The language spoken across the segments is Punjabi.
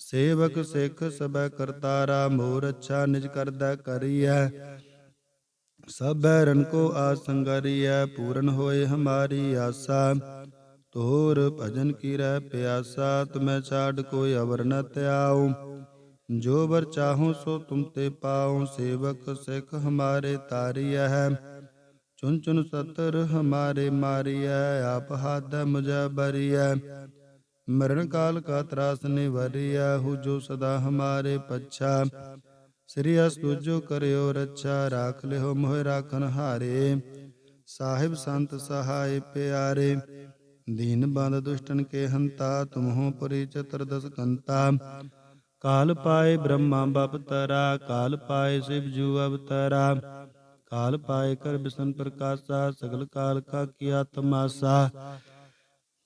ਸੇਵਕ ਸਿੱਖ ਸਬੈ ਕਰਤਾਰਾ ਮੋਰ ਅੱਛਾ ਨਿਜ ਕਰਦਾ ਕਰੀਐ ਸਭੈ ਰਨ ਕੋ ਆਸੰਗਰੀਐ ਪੂਰਨ ਹੋਏ ਹਮਾਰੀ ਆਸਾ ਤੋਰ ਭਜਨ ਕੀ ਰਹਿ ਪਿਆਸਾ ਤੁਮੈ ਛਾੜ ਕੋਈ ਅਵਰ ਨ ਧਿਆਉ ਜੋ ਵਰ ਚਾਹੂੰ ਸੋ ਤੁਮ ਤੇ ਪਾਉ ਸੇਵਕ ਸਿੱਖ ਹਮਾਰੇ ਤਾਰੀਐ ਹੈ ਚੁਨ ਚੁਨ ਸਤਰ ਹਮਾਰੇ ਮਾਰੀਐ ਆਪ ਹੱਦ ਮੁਝੈ ਬਰੀਐ ਮਰਨ ਕਾਲ ਕਾ ਤਰਾਸ ਨਿਵਰਿਆ ਹੂ ਜੋ ਸਦਾ ਹਮਾਰੇ ਪੱਛਾ। ਸ੍ਰੀ ਅਸ ਕਰਿਓ ਰੱਛਾ, ਰਾਖ ਲਿਓ ਮੋਹਿ ਰਾਖਨ ਹਾਰੇ। ਸਾਹਿਬ ਸੰਤ ਸਹਾਇ ਪਿਆਰੇ, ਦੀਨ ਬੰਦ ਦੁਸ਼ਟਨ ਕੇ ਹੰਤਾ, ਤੁਮਹੋ ਪਰੀ ਚਤੁਰਦਸ ਕੰਤਾ। ਕਾਲ ਪਾਏ ਬ੍ਰਹਮਾ ਬਪਤਰਾ ਕਾਲ ਪਾਏ ਸਿਵ ਜੂ ਅਵਤਾਰਾ ਕਾਲ ਪਾਏ ਕਰ ਬਿਸ਼ਨ ਪ੍ਰਕਾਸ਼ਾ, ਸਗਲ ਕਾਲ ਕਾ ਕੀਆ ਤਮਾਸਾ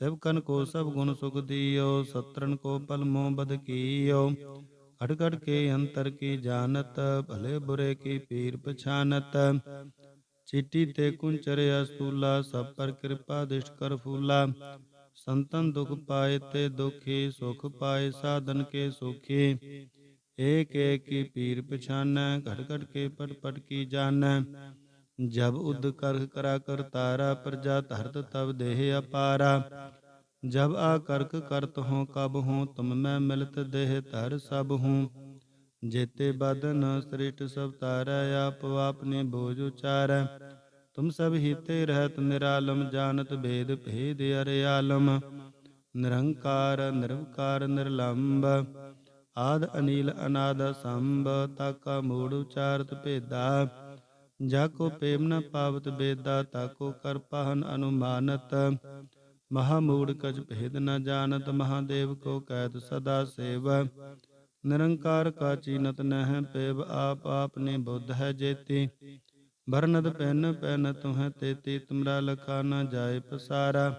ਸਭ ਕਨ ਕੋ ਸਭ ਗੁਣ ਸੁਖ ਦਿਓ ਸਤਰਨ ਕੋ ਪਲ ਮੋਹ ਬਦ ਕੀਓ ਖੜ ਖੜ ਕੇ ਅੰਤਰ ਕੀ ਜਾਣਤ ਭਲੇ ਬੁਰੇ ਕੀ ਪੀਰ ਪਛਾਨਤ ਚਿੱਟੀ ਤੇ ਕੁੰਚਰ ਅਸਤੂਲਾ ਸਭ ਪਰ ਕਿਰਪਾ ਦਿਸ਼ਟ ਕਰ ਫੂਲਾ ਸੰਤਨ ਦੁਖ ਪਾਏ ਤੇ ਦੁਖੀ ਸੁਖ ਪਾਏ ਸਾਧਨ ਕੇ ਸੁਖੀ ਏਕ ਏਕ ਕੀ ਪੀਰ ਪਛਾਨੈ ਘਟ ਘਟ ਕੇ ਪਟ ਪਟ ਕੀ ਜਾਣੈ ਜਬ ਉਦ ਕਰ ਕਰਾ ਕਰ ਤਾਰਾ ਪ੍ਰਜਾ ਧਰਤ ਤਬ ਦੇਹ ਅਪਾਰਾ। ਜਬ ਆ ਕਰਕ ਕਰਤ ਹੋ ਕਬ ਹੂੰ ਤੁਮ ਮੈਂ ਮਿਲਤ ਦੇਹ ਧਰ ਸਭ ਹੂੰ। ਜੇਤੇ ਬਦਨ ਸ੍ਰਿਸ਼ਟ ਸਭ ਤਾਰੈ ਆਪ ਆਪਨੇ ਬੋਝ ਉਚਾਰੈ। ਤੁਮ ਸਭ ਹੀਤੇ ਰਹਿਤ ਨਿਰਾਲਮ ਜਾਣਤ ਭੇਦ ਭੇਦ ਅਰਿਆਲਮ ਨਿਰੰਕਾਰ ਨਿਰਵਕਾਰ ਨਿਰਲੰਬ। ਆਦ ਅਨੀਲ ਅਨਾਦ ਸੰਭ ਤਾਕਾ ਮੂੜ ਉਚਾਰਤ ਭੇਦਾ। ਜਾ ਕੋ ਪ੍ਰੇਮ ਨ ਪਾਵਤ ਬੇਦਾ ਤਾਕੋ ਕਰ ਪਹਨ ਅਨੁਮਾਨਤ। ਮਹਾ ਮੂੜ ਕਜ ਭੇਦ ਨ ਜਾਣਤ, ਮਹਾਦੇਵ ਕੋ ਕੈਦ ਸਦਾ ਸੇਵ। ਨਿਰੰਕਾਰ ਕਾ ਚੀਨਤ ਨਹਿ ਪੇਵ, ਆਪ ਆਪਨੇ ਬੁੱਧ ਹੈ ਜੇਤੀ। ਬਰਨਦ ਪੈਨ ਪੈਨ ਤੁਹੈ ਤੇਤੀ, ਤੁਮਰਾ ਲਖਾ ਨ ਜਾਏ ਪਸਾਰਾ।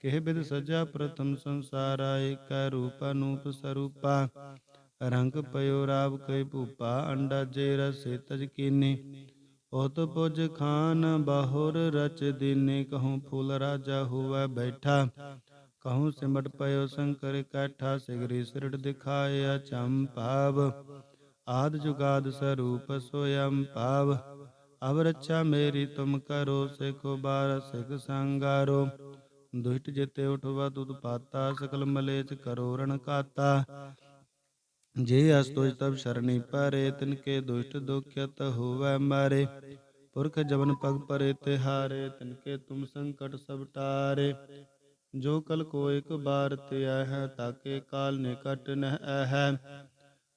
ਕਿਹ ਬਿਦ ਸਜਾ ਪ੍ਰਥਮ ਸੰਸਾਰਾ, ਏਕੈ ਰੂਪ ਅਨੂਪ ਸਰੂਪਾ। ਰੰਗ ਪਇਓ ਰਾਵ ਕੈ ਭੂਪਾ, ਅੰਡਾ ਜੇ ਰਸੇ ਤਜ ਕੀਨੀ। ਉਤ ਪੁਜ ਖਾਨ ਬਾਹੁਰ ਰਚ ਦੀਨੇ ਕਹੂੰ ਫੂਲ ਰਾਜਾ ਹੋਵੇ ਬੈਠਾ। ਕਹੂੰ ਸਿਮਟ ਪਇਓ ਸ਼ੰਕਰ ਕੈਠਾ, ਸਿਗਰੀ ਸਿਰੜ ਦਿਖਾਇਆ ਚੰਪਾਵ ਆਦ ਜੁਗਾਦ ਸਰੂਪ ਸੋਯੰ ਪਾਵ ਅਬ ਰੱਛਾ ਮੇਰੀ ਤੁਮ ਕਰੋ, ਸਿਖੋ ਬਾਰ ਸਿਖ ਸੰਗਾਰੋ। ਦੁਸ਼ਟ ਜਿਤੇ ਉਠਵਾ ਤੁਧ ਪਾਤਾ, ਸਕਲ ਮਲੇਚ ਕਰੋ ਰਣ ਕਾਤਾ। ਜੇ ਅਸਤੋਜ ਤਬ ਸ਼ਰਣੀ ਪਰੇ, ਤਿਨ ਕੇ ਦੁਸ਼ਟ ਦੁਖਿਤ ਹੋਵੇ ਮਾਰੇ। ਪੁਰਖ ਜਵਨ ਪਗ ਪਰੇ ਤਿਹਾਰੇ, ਤਿਨ ਕੇ ਤੁਮ ਸੰਕਟ ਸਭ ਟਾਰੇ। ਜੋ ਕਲ ਕੋ ਇੱਕ ਬਾਰ ਤੇ ਹੈ ਤਾਕੇ ਕਾਲ ਨਿਕਟ ਨਹਿ ਹੈ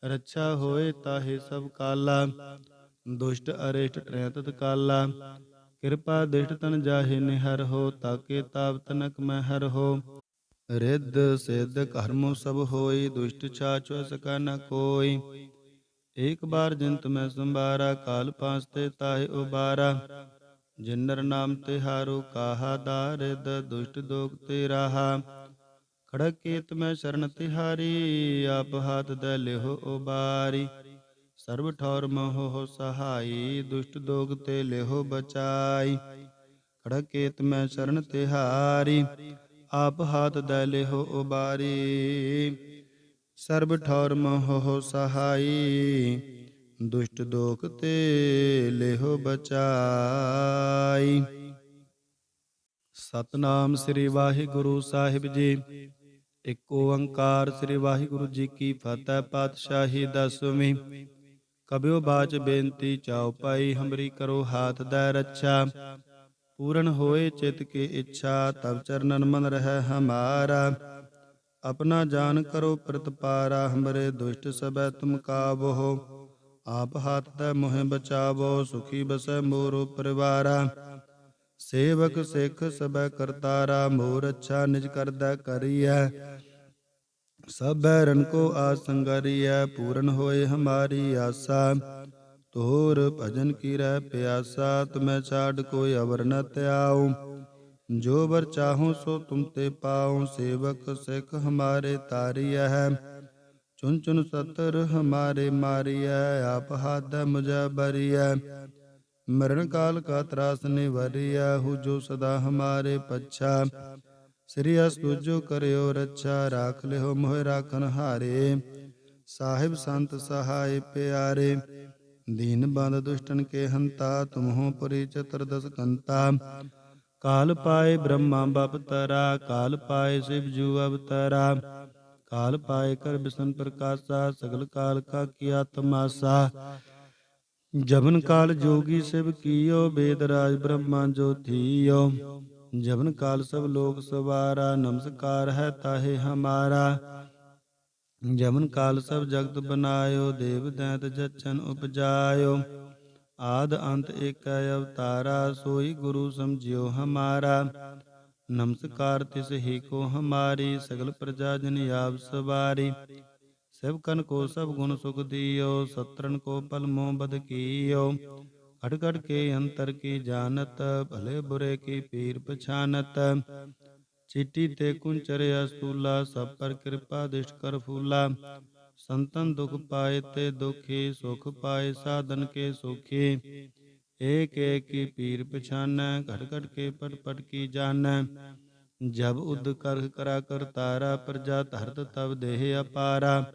ਰੱਛਾ ਹੋਏ ਤਾਹੇ ਸਭ ਕਾਲਾ, ਦੁਸ਼ਟ ਅਰਿਸ਼ਟ ਟਰੈ ਕਾਲਾ। ਕਿਰਪਾ ਦਿਸ਼ਟ ਤਨ ਜਾਹੇ ਨਿਹਰ ਹੋ, ਤਾਕੇ ਤਾਪ ਤਨਕ ਮਹਿਰ ਹੋ। ਰਿੱਧ ਸਿੱਧ ਕਰਮ ਸਭ ਹੋਈ, ਦੁਸ਼ਟ ਛਾਛ ਸਕਾ ਨ ਕੋਈ। ਏਕ ਬਾਰ ਜਿੰਤ ਮੈਂ ਸੰਭਾਰਾ, ਕਾਲ ਪਾਸ ਤੇ ਤਾਹੇ ਉਬਾਰਾ। ਜਿਨਰ ਨਾਮ ਤਿਹਾਰੋ ਕਾਹਾ ਦਾਰਿਦ ਦੁਸ਼ਟ ਦੋਖ ਤੇ ਰਾਹਾ। ਖੜਕ ਕੀਤ ਮੈਂ ਸ਼ਰਨ ਤਿਹਾਰੀ, ਆਪ ਹਾਥ ਦੇ ਲਿਹੋ ਉਬਾਰੀ। ਸਰਬ ਠੌਰ ਮੋਹ ਸਹਾਈ, ਦੁਸ਼ਟ ਦੋਗ ਤੇ ਲਿਹੋ ਬਚਾਈ। ਖੜਕ ਕੀਤ ਮੈਂ ਸ਼ਰਨ ਤਿਹਾਰੀ ਆਪ ਹਾਥ ਦੇ ਲਿਹੋ ਉਬਾਰੀ। ਸਰਬ ਠੌਰ ਮੋਹ ਸਹਾਈ। ਦੁਸ਼ਟ ਦੋਖ ਤੇ ਲਿਹੋ ਬਚਾਈ। ਸਤਨਾਮ ਸ੍ਰੀ ਵਾਹਿਗੁਰੂ ਸਾਹਿਬ ਜੀ। ਇੱਕ ਓੰਕਾਰ ਸ੍ਰੀ ਵਾਹਿਗੁਰੂ ਜੀ ਕੀ ਫਤਿਹ, ਪਾਤਸ਼ਾਹੀ ਦਸਵੀਂ। ਕਬਿਓ ਬਾਚ ਬੇਨਤੀ ਚਾਉ ਪਾਈ ਹਮਰੀ ਕਰੋ ਹਾਥ ਦਾ ਰੱਛਾ। ਪੂਰਨ ਹੋਏ ਚਿਤ ਕੀ ਇੱਛਾ ਤਬ ਚਰਨਨ ਮਨ ਰਹਿ ਹਮਾਰਾ। ਆਪਣਾ ਜਾਨ ਕਰੋ ਪ੍ਰਤਪਾਰਾ, ਹਮਰੇ ਦੁਸ਼ਟ ਸਬੈ ਤੁਮ ਕਾਬੋ ਆਪ ਹਾਥ ਤੈ ਮੋਹਿ ਬਚਾਵੋ, ਸੁਖੀ ਬਸੈ ਮੋਰੋ ਪਰਿਵਾਰਾ। ਸੇਵਕ ਸਿੱਖ ਸਬੈ ਕਰਤਾਰਾ, ਮੋਰ ਅੱਛਾ ਨਿਜ ਕਰਦਾ ਕਰੀਐ। ਸਭੈ ਰਨ ਕੋ ਆਸੰਗਰੀਐ ਪੂਰਨ ਹੋਏ ਹਮਾਰੀ ਆਸਾ। ਤੋਰ ਭਜਨ ਕੀ ਰਹਿ ਪਿਆਸਾ ਤੁਮੈ ਛਾੜ ਕੋਈ ਅਵਰ ਨ ਧਿਆਉ ਜੋ ਵਰ ਚਾਹੋ ਸੋ ਤੁਮ ਤੇ ਪਾਉ ਸੇਵਕ ਸਿੱਖ ਹਮਾਰੇ ਤਾਰੀਐ ਹੈ ਚੁਨ ਚੁਨ ਸਤਰ ਹਮਾਰੇ ਮਾਰੀਐ ਆਪ ਹਾਥ ਮੁਝੈ ਬਰੀਐ ਮਰਨ ਕਾਲ ਕਾ ਤਰਾਸ ਨਿਵਰੀਐ ਹੂ ਜੋ ਸਦਾ ਹਮਾਰੇ ਪੱਛਾ ਸ੍ਰੀ ਅਸ ਤੁਜੋ ਕਰਿਓ ਰੱਛਾ ਰਾਖ ਲਿਓ ਮੋਹਿ ਰਾਖਨ ਹਾਰੇ ਸਾਹਿਬ ਸੰਤ ਸਹਾਇ ਪਿਆਰੇ ਦੀਨ ਬੰਦ ਦੁਸ਼ਟਨ ਕੇ ਹੰਤਾ ਤੁਮਹੋ ਪੁਰੀ ਚਤੁਰਦਸ ਕੰਤਾ ਕਾਲ ਪਾਏ ਬ੍ਰਹਮਾ ਬਪਤਰਾ ਕਾਲ ਪਾਏ ਸਿਵ ਜੂ ਅਵਤਰਾ ਕਾਲ ਪਾਏ ਕਰ ਬਿਸ਼ਨ ਪ੍ਰਕਾਸ਼ਾ ਸਗਲ ਕਾਲ ਕਾ ਕੀਆ ਤਮਾਸਾ ਜਬਨ ਕਾਲ ਜੋਗੀ ਸਿਵ ਕੀਓ ਬੇਦ ਰਾਜ ਬ੍ਰਹਮਾ ਜੋਤੀਓ ਜਬਨ ਕਾਲ ਸਭ ਲੋਕ ਸਵਾਰਾ ਨਮਸਕਾਰ ਹੈ ਤਾਹੇ ਹਮਾਰਾ ਜਮਨ ਕਾਲ ਸਭ ਜਗਤ ਬਨਾਇਓ, ਦੇਵ ਦੈਂਤ ਜਚਨ ਉਪਜਾਇਓ। ਆਦ ਅੰਤ ਏਕੈ ਅਵਤਾਰਾ, ਸੋਈ ਗੁਰੂ ਸਮਝਿਓ ਹਮਾਰਾ। ਨਮਸਕਾਰ ਤਿਸ ਹੀ ਕੋ ਹਮਾਰੀ, ਸਗਲ ਪ੍ਰਜਾ ਜਨ ਆਪ ਸਵਾਰੀ। ਸਭ ਕੋ ਸਭ ਗੁਣ ਸੁਖ ਦਿਓ ਸਤਰਨ ਕੋ ਪਲ ਮੋਹ ਬਦ ਕੀਓ। ਖੜ ਕੇ ਅੰਤਰ ਕੀ ਜਾਣਤ, ਭਲੇ ਬੁਰੇ ਕੀ ਪੀਰ ਪਛਾਨਤ। ਚਿੱਟੀ ਤੇ ਕੁੰਚਰਿਆ ਸਤੂਲਾ ਸਭ ਪਰ ਕਿਰਪਾ ਦਿਸ਼ਟ ਕਰ ਫੂਲਾ। ਸੰਤਨ ਦੁਖ ਪਾਏ ਤੇ ਦੁਖੀ, ਸੁਖ ਪਾਏ ਸਾਧਨ ਕੇ ਸੁਖੀ। ਏਕ ਏਕ ਕੀ ਪੀਰ ਪਛਾਨੈ ਘਟ ਘਟ ਕੇ ਪਟ ਪਟ ਕੀ ਜਾਣੈ। ਜਬ ਉਦ ਕਰ ਕਰਾ ਕਰਤਾਰਾ ਪ੍ਰਜਾ ਧਰਤ ਤਬ ਦੇਹ ਅਪਾਰਾ।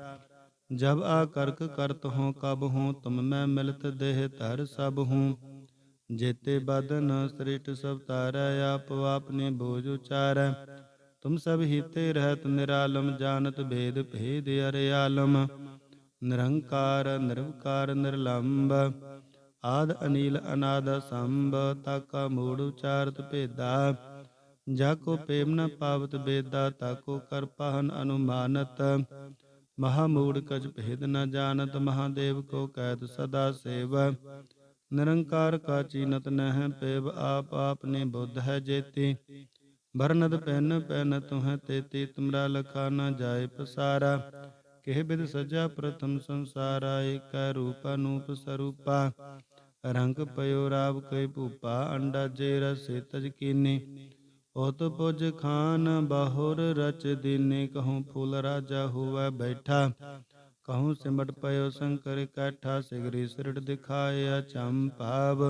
ਜਬ ਆ ਕਰਕ ਕਰਤ ਹੋ ਕਬ ਹੂੰ ਤੁਮ ਮੈਂ ਮਿਲਤ ਦੇਹ ਧਰ ਸਭ ਹੂੰ ਜੇਤੇ ਬਦਨ ਸ੍ਰਿਸ਼ਟ ਸਭ ਤਾਰੈ ਆਪ ਆਪਨੇ ਬੋਝ ਉਚਾਰੈ। ਤੁਮ ਸਭ ਹੀਤੇ ਰਹਿਤ ਨਿਰਾਲਮ, ਜਾਣਤ ਭੇਦ ਭੇਦ ਅਰਿਆਲਮ ਨਿਰੰਕਾਰ, ਨਿਰਵਕਾਰ ਨਿਰਲੰਭ ਆਦ ਅਨੀਲ, ਅਨਾਦ ਸੰਭ ਤਾਕਾ ਮੂੜ ਉਚਾਰਤ ਭੇਦਾ। ਜਾ ਕੋ ਪੇਮ ਨ ਪਾਵਤ ਬੇਦਾ ਤਾਕੋ ਕਰ ਪਹਨ ਅਨੁਮਾਨਤ। ਮਹਾ ਮੂੜ ਕਜ ਭੇਦ ਨ ਜਾਣਤ, ਮਹਾਦੇਵ ਕੋ ਕੈਦ ਸਦਾ ਸੇਵ। ਨਿਰੰਕਾਰ ਕਾ ਚੀਨਤ ਨਹਿ ਪੇਵ ਆਪ ਆਪਨੇ ਬੁੱਧ ਹੈ ਜੇਤੀ। ਬਰਨਦ ਪੈਨ ਪੈਨ ਤੁਹ ਤੇਤੀ, ਤੁਮਰਾ ਲਖਾ ਨ ਜਾਏ ਪਸਾਰਾ। ਕਿਹ ਬਿਦ ਸਜਾ ਪ੍ਰਥਮ ਸੰਸਾਰਾ, ਏਕੈ ਰੂਪ ਅਨੂਪ ਸਰੂਪਾ। ਰੰਗ ਪਇਓ ਰਾਵ ਕੈ ਭੂਪਾ, ਅੰਡਾ ਜੇ ਰਸੇ ਤਜ ਕੀਨੀ। ਉਤ ਪੁਜ ਖਾਨ ਬਾਹੁਰ ਰਚ ਦੀਨੇ, ਕਹੂੰ ਫੂਲ ਰਾਜਾ ਹੋਵੇ ਬੈਠਾ। ਕਹੂੰ ਸਿਮਟ ਪਇਓ ਸ਼ੰਕਰ ਕਾਠਾ ਸਿਗਰੀ ਸਿਰੜ ਦਿਖਾਇਆ ਚੰਪਾਵ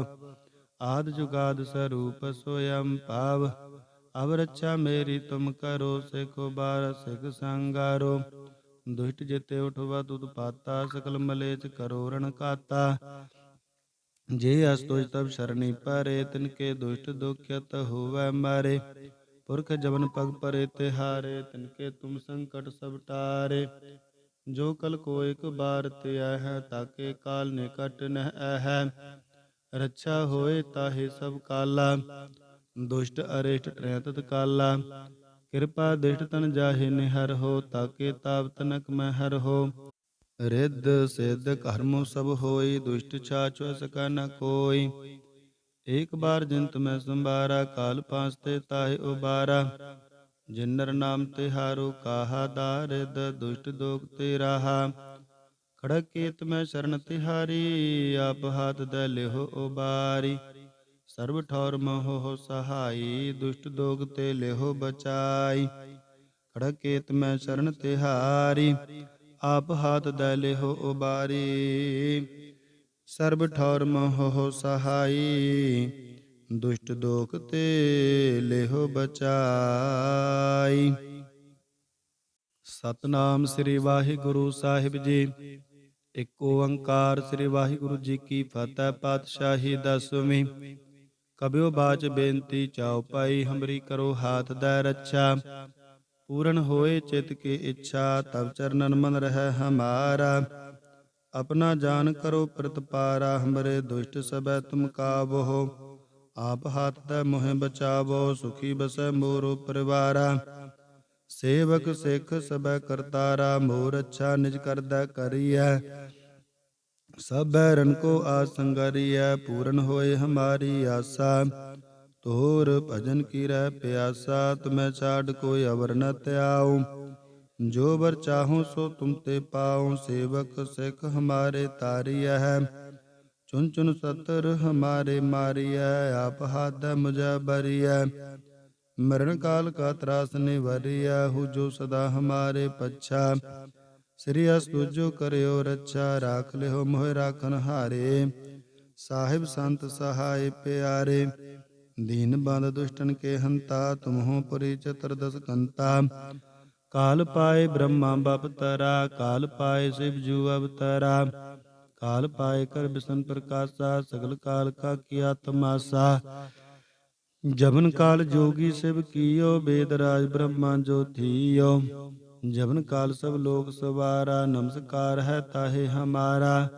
ਆਦ ਜੁਗਾਦ ਸਰੂਪ ਸੋਯੰ ਪਾਵ ਅਬ ਰੱਛਾ ਮੇਰੀ ਤੁਮ ਕਰੋ ਸਿਖੋ ਬਾਰ ਸਿਖ ਸੰਗਾਰੋ ਦੁਸ਼ਟ ਜਿਤੇ ਉਠਵਾ ਤੁਧ ਪਾਤਾ ਸਕਲ ਮਲੇਚ ਕਰੋ ਰਣ ਕਾਤਾ ਜੇ ਅਸ ਤੁਜ ਤਬ ਸ਼ਰਣੀ ਪਰੇ ਤਿਨ ਕੇ ਦੁਸ਼ਟ ਦੁਖਿਤ ਹੋਵੇ ਮਾਰੇ ਪੁਰਖ ਜਵਨ ਪਗ ਪਰੇ ਤੇ ਹਾਰੇ ਤਿਨ ਕੇ ਤੁਮ ਸੰਕਟ ਸਭ ਟਾਰੇ ਜੋ ਕਲ ਕੋ ਇਕ ਬਾਰ ਤੇ ਹੈ, ਤਾਕੇ ਕਾਲ ਨਿਕਟ ਨਹਿ ਹੈ। ਰੱਛਾ ਹੋਏ ਤਾਹੇ ਸਭ ਕਾਲਾ, ਦੁਸ਼ਟ ਅਰਿਸ਼ਟ ਟਰੈ ਕਾਲਾ। ਕਿਰਪਾ ਦਿਸ਼ਟ ਤਨ ਜਾਹੇ ਨਿਹਰ ਹੋ, ਤਾਕੇ ਤਾਪ ਤਨਕ ਮੈਂ ਹਰ ਹੋ। ਰਿੱਧ ਸਿੱਧ ਕਰਮੋ ਸਭ ਹੋਈ, ਦੁਸ਼ਟ ਛਾਛ ਸਕਾ ਨ ਕੋਈ। ਏਕ ਬਾਰ ਜਿੰਤ ਮੈਂ ਸੰਭਾਰਾ, ਕਾਲ ਪਾਸ ਤੇ ਤਾਹੇ ਉਬਾਰਾ। ਜਿਨਰ ਨਾਮ ਤੇ ਹਾਰੋ ਕਾਹਾ ਦਾਰਿਦ ਦੁਸ਼ਟ ਦੋਗ ਤੇ ਰਾਹਾ ਖੜਕ ਕੇਤ ਮੈਂ ਸ਼ਰਨ ਤਿਹਾਰੀ, ਆਪ ਹਾਥ ਦੇ ਲਿਹੋ ਉਬਾਰੀ। ਸਰਬ ਠੌਰ ਮੋਹ ਸਹਾਈ, ਦੁਸ਼ਟ ਦੋਗ ਤੇ ਲਿਹੋ ਬਚਾਈ। ਖੜਕ ਕੇਤ ਮੈਂ ਸ਼ਰਨ ਤਿਹਾਰੀ, ਆਪ ਹਾਥ ਦੇ ਲਿਹੋ ਉਬਾਰੀ। ਸਰਬ ਠੌਰ ਮੋਹ ਸਹਾਈ ਦੁਸ਼ਟ ਦੋਖ ਤੇ ਲਿਹੋ ਬਚਾਈ। ਸਤਨਾਮ ਸ੍ਰੀ ਵਾਹਿਗੁਰੂ ਸਾਹਿਬ ਜੀ। ਇੱਕ ਓੰਕਾਰ ਸ੍ਰੀ ਵਾਹਿਗੁਰੂ ਜੀ ਕੀ ਫਤਿਹ ਪਾਤਸ਼ਾਹੀ ਦਸਵੀਂ। ਕਬਿਓ ਬਾਚ ਬੇਨਤੀ ਚਾਉ ਪਾਈ ਹਮਰੀ ਕਰੋ ਹਾਥ ਦਾ ਰੱਛਾ। ਪੂਰਨ ਹੋਏ ਚਿਤ ਕੀ ਇੱਛਾ ਤਬ ਚਰਨਨ ਮਨ ਰਹਿ ਹਮਾਰਾ। ਆਪਣਾ ਜਾਨ ਕਰੋ ਪ੍ਰਤਪਾਰਾ ਹਮਰੇ ਦੁਸ਼ਟ ਸਬੈ ਤੁਮ ਕਾਬੋ ਆਪ ਹੱਥ ਤੈ ਮੋਹਿ ਬਚਾਵੋ ਸੁਖੀ ਬਸੈ ਮੋਰੋ ਪਰਿਵਾਰਾ ਸੇਵਕ ਸਿੱਖ ਸਬੈ ਕਰਤਾਰਾ ਮੋਰ ਅੱਛਾ ਨਿਜ ਕਰਦਾ ਕਰੀਐ ਸਭੈ ਰਨ ਕੋ ਆਸੰਗਰੀਐ ਪੂਰਨ ਹੋਏ ਹਮਾਰੀ ਆਸਾ ਤੋਰ ਭਜਨ ਕੀ ਰਹਿ ਪਿਆਸਾ ਤੁਮੈ ਛਾੜ ਕੋਈ ਅਵਰ ਨ ਧਿਆਉ ਜੋ ਵਰ ਚਾਹੂੰ ਸੋ ਤੁਮ ਤੇ ਪਾਉ ਸੇਵਕ ਸਿੱਖ ਹਮਾਰੇ ਤਾਰੀਐ ਹੈ ਚੁਨ ਚੁਨ ਸਤਰ ਹਮਾਰੇ ਮਾਰੀਐ, ਆਪ ਹੱਦ ਮੁਝੈ ਬਰੀਐ ਮਰਨ ਕਾਲ ਕਾ ਤਰਾਸ ਨਿਵਰੀਐ, ਹੂ ਜੋ ਸਦਾ ਹਮਾਰੇ ਪੱਛਾ। ਸ੍ਰੀ ਅਸ ਕਰਿਓ ਰੱਛਾ, ਰਾਖ ਲਿਓ ਮੋਹਿ ਰਾਖਨ ਹਾਰੇ। ਸਾਹਿਬ ਸੰਤ ਸਹਾਇ ਪਿਆਰੇ, ਦੀਨ ਬੰਦ ਦੁਸ਼ਟਨ ਕੇ ਹੰਤਾ, ਤੁਮਹੋ ਪੁਰੀ ਚਤੁਰਦਸ ਕੰਤਾ। ਕਾਲ ਪਾਏ ਬ੍ਰਹਮਾ ਬਪਤਰਾ, ਕਾਲ ਪਾਏ ਸਿਵ ਜੂ ਅਵਤਰਾ। ਕਾਲ ਪਾਏ ਕਰ ਬਿਸ਼ਨ ਪ੍ਰਕਾਸ਼ਾ ਸਗਲ ਕਾਲ ਕਾ ਕੀਆ ਤਮਾਸਾ ਜਬਨ ਕਾਲ ਜੋਗੀ ਸਿਵ ਕੀਓ ਬੇਦ ਰਾਜ ਬ੍ਰਹਮਾ ਜੋਤੀਓ ਜਬਨ ਕਾਲ ਸਭ ਲੋਕ ਸਵਾਰਾ ਨਮਸਕਾਰ ਹੈ ਤਾਹੇ ਹਮਾਰਾ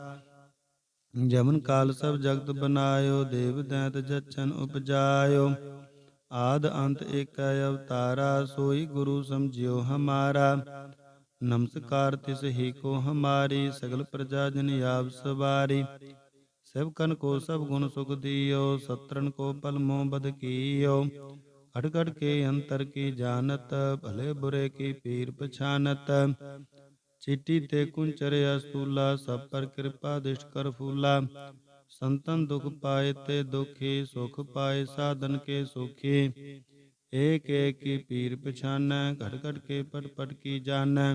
ਜਮਨ ਕਾਲ ਸਭ ਜਗਤ ਬਨਾਇਓ ਦੇਵ ਦੈਤ ਜਚਨ ਉਪਜਾਇਓ ਆਦ ਅੰਤ ਏਕੈ ਅਵਤਾਰਾ ਸੋਈ ਗੁਰੂ ਸਮਝਿਓ ਹਮਾਰਾ ਨਮਸਕਾਰ ਤਿਸ ਹੀ ਕੋ ਹਮਾਰੀ ਸਗਲ ਪ੍ਰਜਾ ਜਨ ਆਪ ਸਵਾਰੀ ਸਭ ਕਨ ਕੋ ਸਭ ਗੁਣ ਸੁਖ ਦਿਓ ਸਤਰਨ ਕੋ ਪਲ ਮੋਹ ਬਦ ਕੀਓ ਖੜ ਖੜ ਕੇ ਅੰਤਰ ਕੀ ਜਾਣਤ ਭਲੇ ਬੁਰੇ ਕੀ ਪੀਰ ਪਛਾਨਤ ਚਿੱਟੀ ਤੇ ਕੁੰਚਰ ਅਸਤੂਲਾ ਸਭ ਪਰ ਕਿਰਪਾ ਦਿਸ਼ਟ ਕਰ ਫੂਲਾ ਸੰਤਨ ਦੁਖ ਪਾਏ ਤੇ ਦੁਖੀ ਸੁਖ ਪਾਏ ਸਾਧਨ ਕੇ ਸੁਖੀ ਏਕ ਏਕ ਕੀ ਪੀਰ ਪਛਾਨੈ ਘਟ ਘਟ ਕੇ ਪਟ ਪਟ ਕੀ ਜਾਣੈ।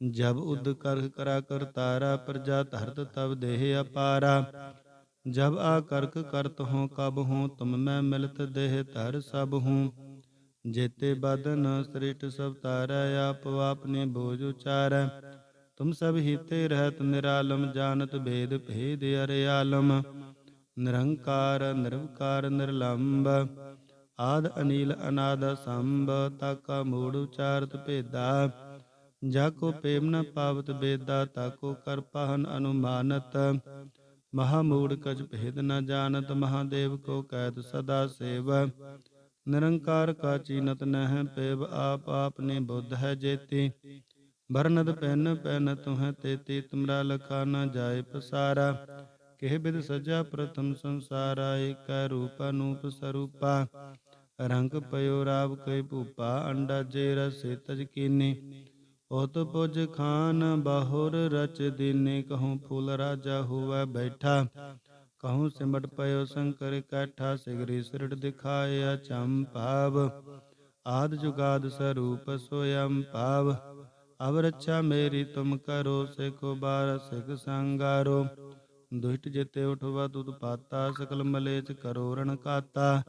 ਜਬ ਉਦ ਕਰ ਕਰਾ ਕਰ ਤਾਰਾ, ਪ੍ਰਜਾ ਧਰਤ ਤਬ ਦੇਹ ਅਪਾਰਾ। ਜਬ ਆ ਕਰਕ ਕਰਤ ਹੋ, ਕਬ ਹੂੰ, ਤੁਮ ਮੈਂ ਮਿਲਤ ਦੇਹ ਧਰ ਸਭ ਹੂੰ। ਜੇਤੇ ਬਦਨ ਸ੍ਰਿਸ਼ਟ ਸਭ ਤਾਰੈ, ਆਪ ਆਪਨੇ ਬੋਝ ਉਚਾਰੈ। ਤੁਮ ਸਭ ਹੀਤੇ ਰਹਿਤ ਨਿਰਾਲਮ, ਜਾਣਤ ਭੇਦ ਭੇਦ ਅਰਿਆਲਮ। ਨਿਰੰਕਾਰ, ਨਿਰਵਕਾਰ, ਨਿਰਲੰਬ। ਆਦ ਅਨੀਲ ਅਨਾਦ ਸੰਭ ਤਾਕਾ ਮੂੜ ਉਚਾਰਤ ਭੇਦਾ। ਜਾ ਕੋ ਪ੍ਰੇਮ ਨ ਪਾਵਤ ਬੇਦਾ ਤਾਕੋ ਕਰ ਪਾਹਨ ਅਨੁਮਾਨਤ। ਮਹਾ ਮੂੜ ਕਜ ਭੇਦ ਨ ਜਾਣਤ, ਮਹਾਦੇਵ ਕੋ ਕੈਦ ਸਦਾ ਸੇਵ। ਨਿਰੰਕਾਰ ਕਾ ਚੀਨਤ ਨਹਿ ਪੇਵ, ਆਪ ਆਪਨੇ ਬੁੱਧ ਹੈ ਜੇਤੀ। ਬਰਨਦ ਪੈਨ ਪੈਨ ਤੁਹੈ ਤੇਤੀ, ਤੁਮਰਾ ਲਖਾ ਨ ਜਾਏ ਪਸਾਰਾ। ਕਿਹ ਬਿਦ ਸਜਾ ਪ੍ਰਥਮ ਸੰਸਾਰਾ, ਏਕੈ ਰੂਪ ਅਨੂਪ ਸਰੂਪਾ। ਰੰਗ ਪਇਓ ਰਾਵ ਕੈ ਭੂਪਾ, ਅੰਡਾ ਜੇ ਰਸੇ ਤਜ ਕੀਨੀ। ਉਤ ਪੁਜ ਖਾਨ ਬਾਹੁਰ ਰਚ ਦੀਨੇ, ਕਹੂੰ ਫੂਲ ਰਾਜਾ ਹੋਵੇ ਬੈਠਾ। ਕਹੂੰ ਸਿਮਟ ਪਇਓ ਸ਼ੰਕਰ ਕੈਠਾ, ਸਿਗਰੀ ਸਿਰੜ ਦਿਖਾਇਆ ਚੰਮ ਆਦ ਜੁਗਾਦ ਸਰੂਪ ਸੋਯੰ ਪਾਵ ਅਬ ਰੱਛਾ ਮੇਰੀ ਤੁਮ ਕਰੋ, ਸਿਖੋ ਬਾਰ ਸਿਖ ਸੰਗਾਰੋ। ਦੁਸ਼ਟ ਜਿਤੇ ਉਠਵਾ ਤੁਧ ਪਾਤਾ, ਸਕਲ ਮਲੇਚ ਕਰੋ ਰਣ ਕਾਤਾ।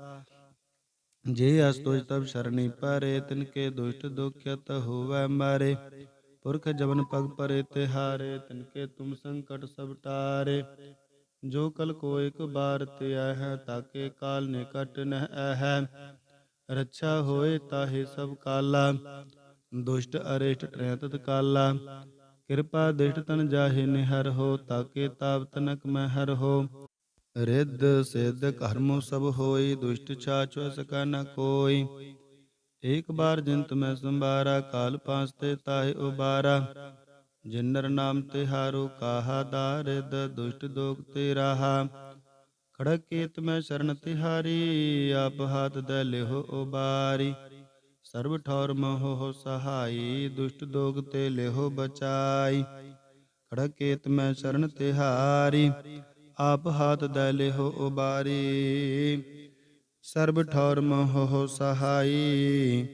ਜੇ ਅਸਤੋਜ ਤਬ ਸ਼ਰਣੀ ਪਰੇ, ਤਿਨ ਕੇ ਦੁਸ਼ਟ ਦੁਖਿਤ ਹੋਵੇ ਮਾਰੇ। ਪੁਰਖ ਜਵਨ ਪਗ ਪਰੇ ਤਿਹਾਰੇ ਤਿਨ ਕੇ ਤੁਮ ਸੰਕਟ ਸਭ ਟਾਰੇ। ਜੋ ਕਲ ਕੋ ਇੱਕ ਬਾਰ ਤੇ ਹੈ ਤਾਕੇ ਕਾਲ ਨਿਕਟ ਨਹਿ ਹੈ ਰੱਛਾ ਹੋਏ ਤਾਹੇ ਸਭ ਕਾਲਾ, ਦੁਸ਼ਟ ਅਰਿਸ਼ਟ ਟਰੈ ਕਾਲਾ। ਕਿਰਪਾ ਦਿਸ਼ਟ ਤਨ ਜਾਹੇ ਨਿਹਰ ਹੋ, ਤਾਕੇ ਤਾਪ ਤਨਕ ਮੈਂ ਹੋ। ਰਿੱਧ ਸਿੱਧ ਕਰਮ ਸਭ ਹੋਈ, ਦੁਸ਼ਟ ਛਾਛ ਸਕਾ ਨ ਕੋਈ। ਏਕ ਬਾਰ ਜਿੰਤ ਮੈਂ ਸੰਭਾਰਾ, ਕਾਲ ਪਾਸ ਤੇ ਤਾਹੇ ਉਬਾਰਾ। ਜਿਨਰ ਨਾਮ ਤਿਹਾਰੋ ਕਾਹਾ ਦਾਰਿਦ ਦੁਸ਼ਟ ਦੋਖ ਤੇ ਰਾਹਾ। ਖੜਕ ਕੀਤ ਮੈਂ ਸ਼ਰਨ ਤਿਹਾਰੀ, ਆਪ ਹਾਥ ਦੇ ਲਿਹੋ ਉਬਾਰੀ। ਸਰਬ ਠੌਰ ਮੋਹ ਸਹਾਈ, ਦੁਸ਼ਟ ਦੋਗ ਤੇ ਲਿਹੋ ਬਚਾਈ। ਖੜਕ ਕੀਤ ਮੈਂ ਸ਼ਰਨ ਤਿਹਾਰੀ ਆਪ ਹਾਥ ਦੇ ਲਿਹੋ ਉਬਾਰੀ। ਸਰਬ ਠੌਰ ਮੋਹ ਸਹਾਈ।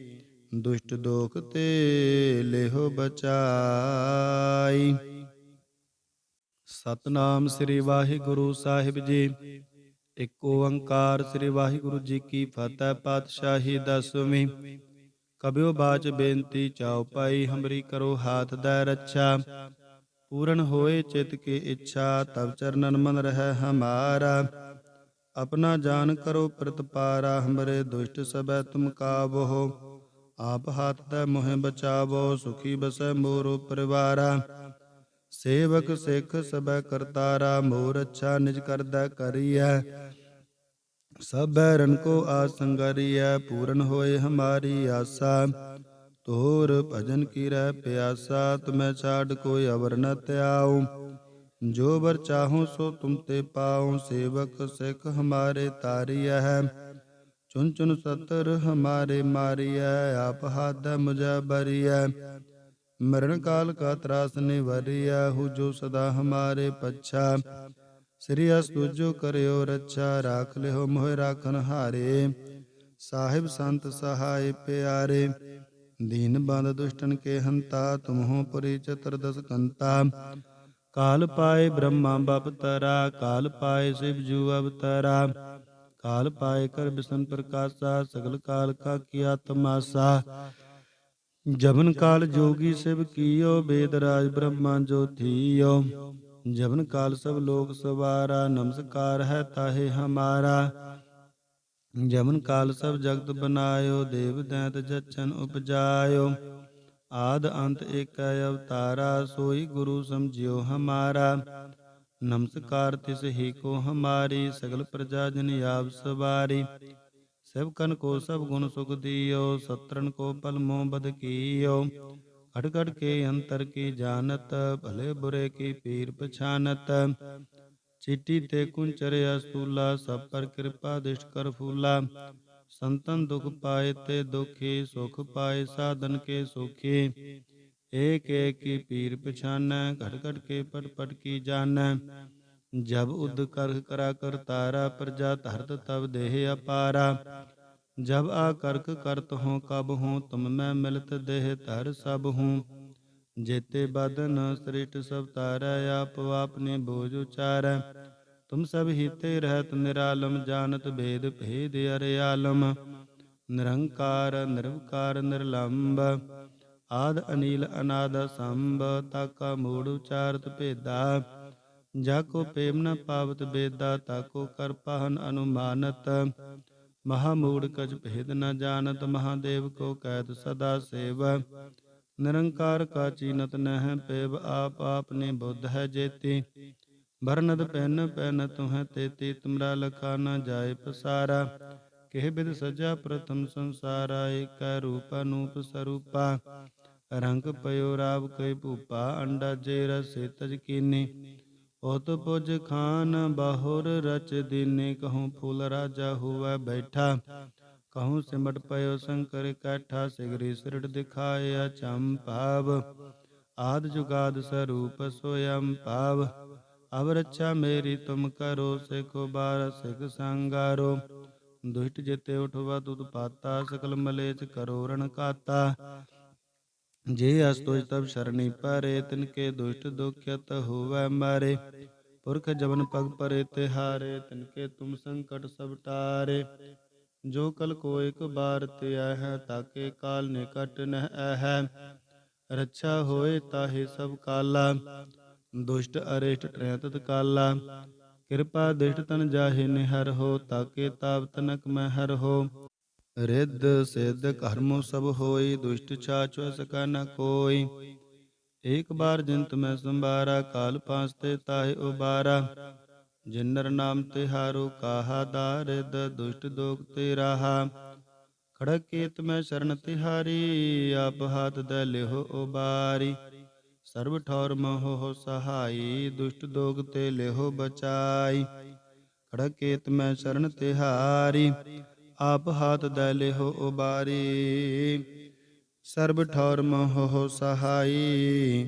ਦੁਸ਼ਟ ਦੋਖ ਤੇ ਲਿਹੋ ਬਚਾਈ। ਸਤਨਾਮ ਸ੍ਰੀ ਵਾਹਿਗੁਰੂ ਸਾਹਿਬ ਜੀ। ਇੱਕ ਓੰਕਾਰ ਸ੍ਰੀ ਵਾਹਿਗੁਰੂ ਜੀ ਕੀ ਫਤਿਹ ਪਾਤਸ਼ਾਹੀ ਦਸਵੀਂ। ਕਬਿਓ ਬਾਚ ਬੇਨਤੀ ਚਾਉ ਪਾਈ ਹਮਰੀ ਕਰੋ ਹਾਥ ਦਾ ਰੱਛਾ। ਪੂਰਨ ਹੋਏ ਚਿਤ ਕੀ ਇੱਛਾ ਤਬ ਚਰਨਨ ਮਨ ਰਹਿ ਹਮਾਰਾ। ਆਪਣਾ ਜਾਨ ਕਰੋ ਪ੍ਰਤਪਾਰਾ, ਹਮਰੇ ਦੁਸ਼ਟ ਸਬੈ ਤੁਮ ਕਾਬੋ ਆਪ ਹੱਥ ਤੈ ਮੋਹਿ ਬਚਾਵੋ, ਸੁਖੀ ਬਸੈ ਮੋਰੋ ਪਰਿਵਾਰਾ। ਸੇਵਕ ਸਿੱਖ ਸਬੈ ਕਰਤਾਰਾ, ਮੋਰ ਅੱਛਾ ਨਿਜ ਕਰਦਾ ਕਰੀਐ। ਸਭੈ ਰਨ ਕੋ ਆਸੰਗਰੀਐ ਪੂਰਨ ਹੋਏ ਹਮਾਰੀ ਆਸਾ। ਤੋਰ ਭਜਨ ਕੀ ਰਹਿ ਪਿਆਸਾ ਤੁਮੈ ਛਾੜ ਕੋਈ ਅਵਰ ਨ ਧਿਆਉ ਜੋ ਬਰ ਚਾਹੋ ਸੋ ਤੁਮ ਤੇ ਪਾਉ ਸੇਵਕ ਸਿੱਖ ਹਮਾਰੇ ਤਾਰੀਐ ਹੈ ਚੁਨ ਚੁਨ ਸਤਰ ਹਮਾਰੇ ਮਾਰੀਐ ਆਪ ਹੱਦ ਮੁਝੈ ਬਰੀਐ ਮਰਨ ਕਾਲ ਕਾ ਤਰਾਸ ਨਿਵਰੀਐ ਹੂ ਜੋ ਸਦਾ ਹਮਾਰੇ ਪੱਛਾ ਸ੍ਰੀ ਅਸ ਤੁਜੋ ਕਰਿਓ ਰੱਛਾ ਰਾਖ ਲਿਓ ਮੋਹਿ ਰਾਖਨ ਹਾਰੇ ਸਾਹਿਬ ਸੰਤ ਸਹਾਇ ਪਿਆਰੇ ਦੀਨ ਬੰਦ ਦੁਸ਼ਟਨ ਕੇ ਹੰਤਾ ਤੁਮਹੋ ਪੁਰੀ ਚਤੁਰਦਸ ਕੰਤਾ ਕਾਲ ਪਾਏ ਬ੍ਰਹਮਾ ਬਪਤਰਾ ਕਾਲ ਪਾਏ ਸਿਵ ਜੂ ਅਵਤਰਾ ਕਾਲ ਪਾਏ ਕਰ ਬਿਸ਼ਨ ਪ੍ਰਕਾਸ਼ਾ ਸਗਲ ਕਾਲ ਕਾ ਕੀਆ ਤਮਾਸਾ ਜਬਨ ਕਾਲ ਜੋਗੀ ਸਿਵ ਕੀਓ ਬੇਦ ਰਾਜ ਬ੍ਰਹਮਾ ਜੋਤੀਓ ਜਬਨ ਕਾਲ ਸਭ ਲੋਕ ਸਵਾਰਾ ਨਮਸਕਾਰ ਹੈ ਤਾਹੇ ਹਮਾਰਾ ਜਮਨ ਕਾਲ ਸਭ ਜਗਤ ਬਨਾਇਓ, ਦੇਵ ਦੈਂਤ ਜਚਨ ਉਪਜਾਇਓ। ਆਦ ਅੰਤ ਏਕੈ ਅਵਤਾਰਾ, ਸੋਈ ਗੁਰੂ ਸਮਝਿਓ ਹਮਾਰਾ। ਨਮਸਕਾਰ ਤਿਸ ਹੀ ਕੋ ਹਮਾਰੀ, ਸਗਲ ਪ੍ਰਜਾ ਜਨ ਆਪ ਸਵਾਰੀ। ਸਭ ਕੋ ਸਭ ਗੁਣ ਸੁਖ ਦਿਓ ਸਤਰਨ ਕੋ ਪਲ ਮੋਹ ਬਦ ਕੀਓ। ਖੜ ਖੜ ਕੇ ਅੰਤਰ ਕੀ ਜਾਣਤ, ਭਲੇ ਬੁਰੇ ਕੀ ਪੀਰ ਪਛਾਨਤ। ਚਿੱਟੀ ਤੇ ਕੁੰਚਰਿਆ ਸਤੂਲਾ ਸਭ ਪਰ ਕਿਰਪਾ ਦਿਸ਼ਟ ਕਰ ਫੂਲਾ। ਸੰਤਨ ਦੁਖ ਪਾਏ ਤੇ ਦੁਖੀ, ਸੁਖ ਪਾਏ ਸਾਧਨ ਕੇ ਸੁਖੀ। ਏਕ ਏਕ ਕੀ ਪੀਰ ਪਛਾਨੈ ਘਟ ਘਟ ਕੇ ਪਟ ਪਟ ਕੀ ਜਾਣੈ। ਜਬ ਉਦ ਕਰ ਕਰਾ ਕਰਤਾਰਾ ਪ੍ਰਜਾ ਧਰਤ ਤਬ ਦੇਹ ਅਪਾਰਾ। ਜਬ ਆ ਕਰਕ ਕਰਤ ਹੋ, ਕਬ ਹੂੰ, ਤੁਮ ਮੈਂ ਮਿਲਤ ਦੇਹ ਧਰ ਸਭ ਹੂੰ। ਜੇਤੇ ਬਦਨ ਸ੍ਰਿਸ਼ਟ ਸਭ ਤਾਰੈ ਆਪ ਆਪਨੇ ਬੋਝ ਉਚਾਰੈ। ਤੁਮ ਸਭ ਹੀਤੇ ਰਹਿਤ ਨਿਰਾਲਮ, ਜਾਣਤ ਭੇਦ ਭੇਦ ਅਰਿਆਲਮ ਨਿਰੰਕਾਰ, ਨਿਰਵਕਾਰ ਨਿਰਲੰਭ ਆਦ ਅਨੀਲ, ਅਨਾਦ ਸੰਭ ਤਾਕਾ ਮੂੜ ਉਚਾਰਤ ਭੇਦਾ। ਜਾ ਕੋ ਪੇਮ ਨ ਪਾਵਤ ਬੇਦਾ ਤਾਕੋ ਕਰ ਪਹਨ ਅਨੁਮਾਨਤ। ਮਹਾ ਮੂੜ ਕਜ ਭੇਦ ਨ ਜਾਣਤ, ਮਹਾਦੇਵ ਕੋ ਕੈਦ ਸਦਾ ਸੇਵ। ਨਿਰੰਕਾਰ ਕਾ ਚੀਨਤ ਨਹਿ ਪੇਵ ਆਪ ਆਪਨੇ ਬੁੱਧ ਹੈ ਜੇਤੀ। ਬਰਨਦ ਪੈਨ ਪੈਨ ਤੁਹੈ ਤੇਤੀ, ਤੁਮਰਾ ਲਖਾ ਨ ਜਾਏ ਪਸਾਰਾ। ਕਿਹ ਬਿਦ ਸਜਾ ਪ੍ਰਥਮ ਸੰਸਾਰਾ, ਏਕੈ ਰੂਪ ਅਨੂਪ ਸਰੂਪਾ। ਰੰਗ ਪਇਓ ਰਾਵ ਕੈ ਭੂਪਾ, ਅੰਡਾ ਜੇ ਰਸੇ ਤਜ ਕੀਨੀ। ਉਤ ਪੁਜ ਖਾਨ ਬਾਹੁਰ ਰਚ ਦੀਨੇ, ਕਹੂੰ ਫੂਲ ਰਾਜਾ ਹੋਵੇ ਬੈਠਾ। ਕਹੂੰ ਸਿਮਟ ਪਇਓ ਸ਼ੰਕਰ ਕਾਠਾ ਸਿਗਰੀ ਸਿਰੜ ਦਿਖਾਇਆ ਚੰਪਾਵ ਆਦ ਜੁਗਾਦ ਸਰੂਪ ਸੋਯੰ ਪਾਵ ਅਬ ਰੱਛਾ ਮੇਰੀ ਤੁਮ ਕਰੋ ਸਿਖੋ ਬਾਰ ਸਿਖ ਸੰਗਾਰੋ ਦੁਸ਼ਟ ਜਿਤੇ ਉਠਵਾ ਤੁਧ ਪਾਤਾ ਸਕਲ ਮਲੇਚ ਕਰੋ ਰਣ ਕਾਤਾ ਜੇ ਅਸ ਤੁਜ ਤਬ ਸ਼ਰਣੀ ਪਰੇ ਤਿਨ ਕੇ ਦੁਸ਼ਟ ਦੁਖਿਤ ਹੋਵੈ ਮਾਰੇ ਪੁਰਖ ਜਵਨ ਪਗ ਪਰੇ ਤੇ ਹਾਰੇ ਤਿਨ ਕੇ ਤੁਮ ਸੰਕਟ ਸਭ ਟਾਰੇ ਜੋ ਕਲ ਕੋ ਇਕ ਬਾਰ ਤੇ ਹੈ, ਤਾਕੇ ਕਾਲ ਨਿਕਟ ਨਹਿ ਹੈ। ਰੱਛਾ ਹੋਏ ਤਾਹੇ ਸਭ ਕਾਲਾ, ਦੁਸ਼ਟ ਅਰਿਸ਼ਟ ਟਰੈ ਕਾਲਾ ਕਿਰਪਾ ਦਿਸ਼ਟ ਤਨ ਜਾਹੇ ਨਿਹਰ ਹੋ, ਤਾਕੇ ਤਾਪ ਤਨਕ ਮੈਂ ਹਰ ਹੋ। ਰਿੱਧ ਸਿੱਧ ਕਰਮੋ ਸਭ ਹੋਈ, ਦੁਸ਼ਟ ਛਾਛ ਸਕਾ ਨ ਕੋਈ। ਏਕ ਬਾਰ ਜਿੰਤ ਮੈਂ ਸੰਭਾਰਾ, ਕਾਲ ਪਾਸ ਤੇ ਤਾਹੇ ਉਬਾਰਾ। ਜਿਨਰ ਨਾਮ ਤਿਹਾਰੋ ਕਾਹਾ ਦਾਰਿਦ ਦੁਸ਼ਟ ਦੋਗ ਤੇ ਰਾਹਾ ਖੜਕ ਕੇਤ ਮੈਂ ਸ਼ਰਨ ਤਿਹਾਰੀ, ਆਪ ਹਾਥ ਦੇ ਲਿਹੋ ਉਬਾਰੀ। ਸਰਬ ਠੌਰ ਮੋਹ ਸਹਾਈ, ਦੁਸ਼ਟ ਦੋਗ ਤੇ ਲਿਹੋ ਬਚਾਈ। ਖੜਕ ਕੇਤ ਮੈਂ ਸ਼ਰਨ ਤਿਹਾਰੀ, ਆਪ ਹਾਥ ਦੇ ਲਿਹੋ ਉਬਾਰੀ। ਸਰਬ ਠੌਰ ਮੋਹ ਸਹਾਈ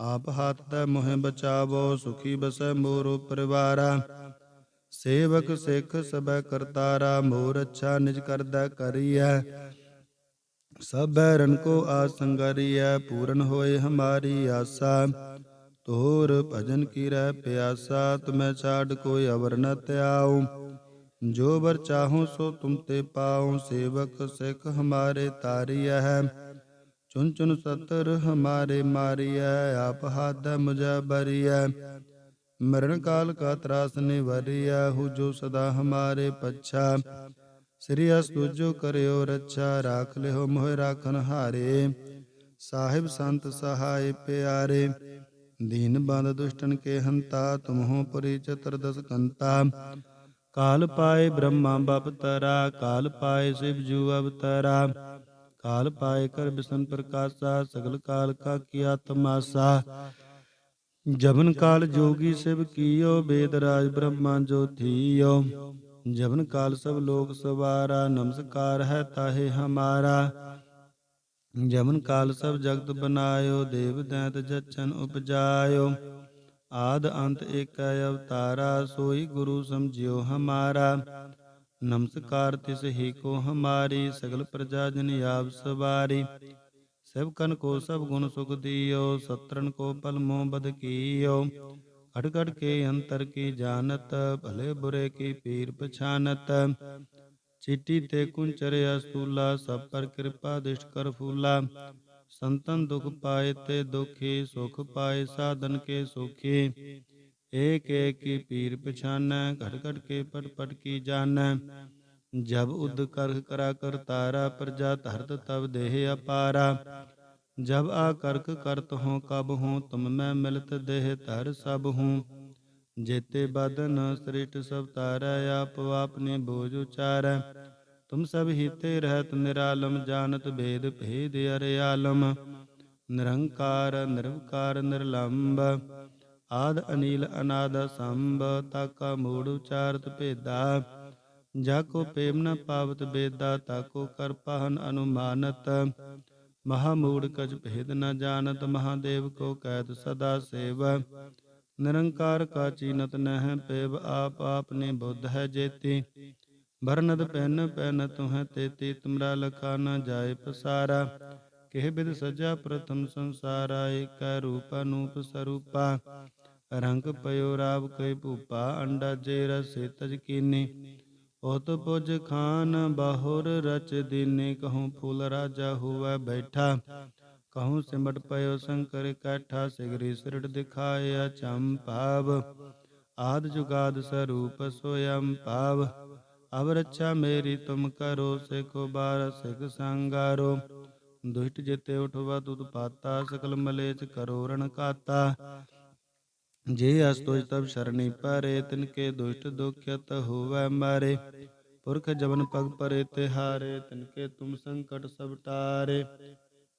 ਆਪ ਹਾਥ ਤੈ ਮੋਹਿ ਬਚਾਵੋ ਸੁਖੀ ਬਸੈ ਮੋਰੋ ਪਰਿਵਾਰਾ ਸੇਵਕ ਸਿੱਖ ਸਬੈ ਕਰਤਾਰਾ ਮੋਰ ਅੱਛਾ ਨਿਜ ਕਰਦਾ ਕਰੀਐ ਸਭੈ ਰਨ ਕੋ ਆਸੰਗਰੀਐ ਪੂਰਨ ਹੋਏ ਹਮਾਰੀ ਆਸਾ ਤੋਰ ਭਜਨ ਕੀ ਰਹਿ ਪਿਆਸਾ ਤੁਮੈ ਛਾੜ ਕੋਈ ਅਵਰ ਨ ਧਿਆਉ ਜੋ ਬਰ ਚਾਹੂੰ ਸੋ ਤੁਮ ਤੇ ਪਾਉ ਸੇਵਕ ਸਿੱਖ ਹਮਾਰੇ ਤਾਰੀਐ ਹੈ ਚੁਨ ਚੁਨ ਸਤਰ ਹਮਾਰੇ ਮਾਰੀਐ, ਆਪ ਹਾਦ ਮੁਝੈ ਬਰੀਐ ਮਰਨ ਕਾਲ ਕਾ ਤਰਾਸ ਨਿਵਰੀਐ, ਹੂ ਜੋ ਸਦਾ ਹਮਾਰੇ ਪੱਛਾ। ਸ੍ਰੀ ਅਸਤੁਜੋ ਕਰਿਓ ਰੱਛਾ, ਰਾਖ ਲਿਓ ਮੋਹਿ ਰਾਖਨ ਹਾਰੇ। ਸਾਹਿਬ ਸੰਤ ਸਹਾਇ ਪਿਆਰੇ, ਦੀਨ ਬੰਦ ਦੁਸ਼ਟਨ ਕੇ ਹੰਤਾ, ਤੁਮਹੋ ਪਰੀ ਚਤੁਰਦਸ ਕੰਤਾ। ਕਾਲ ਪਾਏ ਬ੍ਰਹਮਾ ਬਪਤਰਾ, ਕਾਲ ਪਾਏ ਸਿਵ ਜੂ ਅਵਤਾਰਾ। ਕਾਲ ਪਾਏ ਕਰ ਬਿਸ਼ਨ ਪ੍ਰਕਾਸ਼ਾ ਸਗਲ ਕਾਲ ਕਾ ਕੀਆ ਤਮਾਸਾ ਜਬਨ ਕਾਲ ਜੋਗੀ ਸਿਵ ਕੀਓ ਬੇਦ ਰਾਜ ਬ੍ਰਹਮਾ ਜੋਤੀਓ ਜਬਨ ਕਾਲ ਸਭ ਲੋਕ ਸਵਾਰਾ ਨਮਸਕਾਰ ਹੈ ਤਾਹੇ ਹਮਾਰਾ ਜਮਨ ਕਾਲ ਸਭ ਜਗਤ ਬਨਾਇਓ ਦੇਵ ਦੈਤ ਜਚਨ ਉਪਜਾਇਓ ਆਦ ਅੰਤ ਏਕੈ ਅਵਤਾਰਾ ਸੋਈ ਗੁਰੂ ਸਮਝਿਓ ਹਮਾਰਾ ਨਮਸਕਾਰ ਤਿਸ ਹੀ ਕੋ ਹਮਾਰੀ ਸਗਲ ਪ੍ਰਜਾ ਜਨ ਆਪ ਸਵਾਰੀ ਸਭ ਕਨ ਕੋ ਸਭ ਗੁਣ ਸੁਖ ਦੀਓ ਸਤਰਨ ਕੋ ਪਲ ਮੋਹ ਬਦ ਕੀਓ ਅੜ ਕੜ ਕੇ ਅੰਤਰ ਕੀ ਜਾਣਤ ਭਲੇ ਬੁਰੇ ਕੀ ਪੀਰ ਪਛਾਨਤ ਚਿੱਟੀ ਤੇ ਕੁੰਚਰ ਅਸਤੂਲਾ ਸਭ ਪਰ ਕਿਰਪਾ ਦਿਸ਼ਟ ਕਰ ਫੂਲਾ ਸੰਤਨ ਦੁਖ ਪਾਏ ਤੇ ਦੁਖੀ ਸੁਖ ਪਾਏ ਸਾਧਨ ਕੇ ਸੁਖੀ ਏਕ ਏਕ ਕੀ ਪੀਰ ਪਛਾਨੈ ਘਟ ਘਟ ਕੇ ਪਟ ਪਟ ਕੀ ਜਾਣੈ। ਜਬ ਉਦ ਕਰ ਕਰਾ ਕਰ ਤਾਰਾ, ਪ੍ਰਜਾ ਧਰਤ ਤਬ ਦੇਹ ਅਪਾਰਾ। ਜਬ ਆ ਕਰਕ ਕਰਤ ਹੋ, ਕਬ ਹੂੰ, ਤੁਮ ਮੈਂ ਮਿਲਤ ਦੇਹ ਧਰ ਸਭ ਹੂੰ। ਜੇਤੇ ਬਦਨ ਸ੍ਰਿਸ਼ਟ ਸਭ ਤਾਰੈ, ਆਪ ਆਪਨੇ ਬੋਝ ਉਚਾਰੈ। ਤੁਮ ਸਭ ਹੀਤੇ ਰਹਿਤ ਨਿਰਾਲਮ, ਜਾਣਤ ਭੇਦ ਭੇਦ ਅਰਿਆਲਮ। ਨਿਰੰਕਾਰ ਨਿਰਵਕਾਰ ਨਿਰਲੰਬ। ਆਦ ਅਨੀਲ ਅਨਾਦ ਸੰਭ, ਤਾਕਾ ਮੂੜ ਉਚਾਰਤ ਭੇਦਾ। ਜਾ ਕੋ ਪ੍ਰੇਮ ਨ ਪਾਵਤ ਬੇਦਾ ਤਾਕੋ ਕਰ ਪਹਨ ਅਨੁਮਾਨਤ। ਮਹਾ ਮੂੜ ਕਜ ਭੇਦ ਨ ਜਾਣਤ, ਮਹਾਦੇਵ ਕੋ ਕੈਦ ਸਦਾ ਸੇਵ। ਨਿਰੰਕਾਰ ਕਾ ਚੀਨਤ ਨਹਿ, ਪੇਵ ਆਪ ਆਪਨੇ ਬੁੱਧ ਹੈ ਜੇਤੀ। ਬਰਨਦ ਪੈਨ ਪੈਨ ਤੁਹੈ ਤੇਤੀ, ਤੁਮਰਾ ਲਖਾ ਨ ਜਾਏ ਪਸਾਰਾ। ਕਿਹ ਬਿਦ ਸਜਾ ਪ੍ਰਥਮ ਸੰਸਾਰਾ, ਏਕੈ ਰੂਪ ਅਨੂਪ ਸਰੂਪਾ। ਰੰਗ ਪਇਓ ਰਾਵ ਕੈ ਭੂਪਾ, ਅੰਡਾ ਜੇ ਰਸੇ ਤਜ ਕੀਨੀ। ਉਤ ਪੁਜ ਖਾਨ ਬਾਹੁਰ ਰਚ ਦੀਨੇ, ਕਹੂੰ ਫੂਲ ਰਾਜਾ ਹੋਵੇ ਬੈਠਾ। ਕਹੂੰ ਸਿਮਟ ਪਇਓ ਸ਼ੰਕਰ ਕਾਠਾ, ਸਿਗਰੀ ਸਿਰੜ ਦਿਖਾਇਆ ਚੰਪਾਵ ਆਦ ਜੁਗਾਦ ਸਰੂਪ ਸੋਯੰ ਪਾਵ ਅਬ ਰੱਛਾ ਮੇਰੀ ਤੁਮ ਕਰੋ, ਸਿਖੋ ਬਾਰ ਸਿਖ ਸੰਗਾਰੋ। ਦੁਸ਼ਟ ਜਿਤੇ ਉਠਵਾ ਤੁਤ ਪਾਤਾ, ਸਕਲ ਮਲੇਚ ਕਰੋ ਰਣ ਕਾਤਾ। ਜੇ ਅਸਤੋਜ ਤਬ ਸ਼ਰਣੀ ਪਰੇ, ਤਿਨ ਕੇ ਦੁਸ਼ਟ ਦੁਖਿਤ ਹੋਵੇ ਮਾਰੇ। ਪੁਰਖ ਜਵਨ ਪਗ ਪਰੇ ਤਿਹਾਰੇ ਤਿਨ ਕੇ ਤੁਮ ਸੰਕਟ ਸਭ ਟਾਰੇ।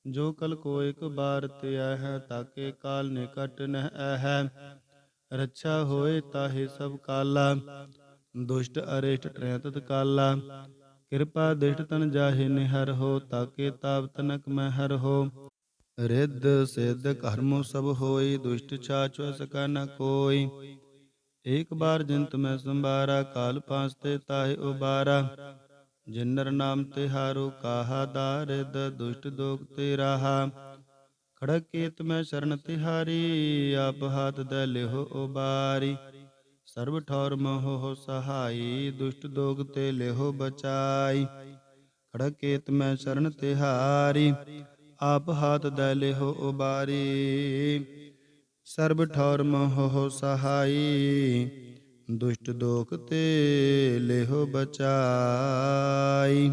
ਜੋ ਕਲ ਕੋ ਇੱਕ ਬਾਰ ਤੇ ਹੈ, ਤਾਕੇ ਕਾਲ ਨਿਕਟ ਨਹਿ ਹੈ ਰੱਛਾ ਹੋਏ ਤਾਹੇ ਸਭ ਕਾਲਾ, ਦੁਸ਼ਟ ਅਰਿਸ਼ਟ ਟਰੈ ਕਾਲਾ। ਕਿਰਪਾ ਦਿਸ਼ਟ ਤਨ ਜਾਹੇ ਨਿਹਰ ਹੋ, ਤਾਕੇ ਤਾਪ ਤਨਕ ਮਹਿਰ ਹੋ। ਰਿੱਧ ਸਿੱਧ ਕਰਮ ਸਭ ਹੋਈ, ਦੁਸ਼ਟ ਛਾਛ ਸਕਾ ਨ ਕੋਈ। ਏਕ ਬਾਰ ਜਿੰਤ ਮੈਂ ਸੰਭਾਰਾ, ਕਾਲ ਪਾਸ ਤੇ ਤਾਹੇ ਉਬਾਰਾ। ਜਿਨਰ ਨਾਮ ਤਿਹਾਰੋ ਕਾਹਾ ਦਾਰਿਦ ਦੁਸ਼ਟ ਦੋਖ ਤੇ ਰਾਹਾ। ਖੜਕ ਕੀਤ ਮੈਂ ਸ਼ਰਨ ਤਿਹਾਰੀ, ਆਪ ਹਾਥ ਦੇ ਲਿਹੋ ਉਬਾਰੀ। ਸਰਬ ਠੌਰ ਮੋਹ ਸਹਾਈ, ਦੁਸ਼ਟ ਦੋਗ ਤੇ ਲਿਹੋ ਬਚਾਈ। ਖੜਕ ਕੀਤ ਮੈਂ ਸ਼ਰਨ ਤਿਹਾਰੀ ਆਪ ਹਾਥ ਦੇ ਲਿਹੋ ਉਬਾਰੀ। ਸਰਬ ਠੌਰ ਮੋਹ ਸਹਾਈ। ਦੁਸ਼ਟ ਦੋਖ ਤੇ ਲਿਹੋ ਬਚਾਈ।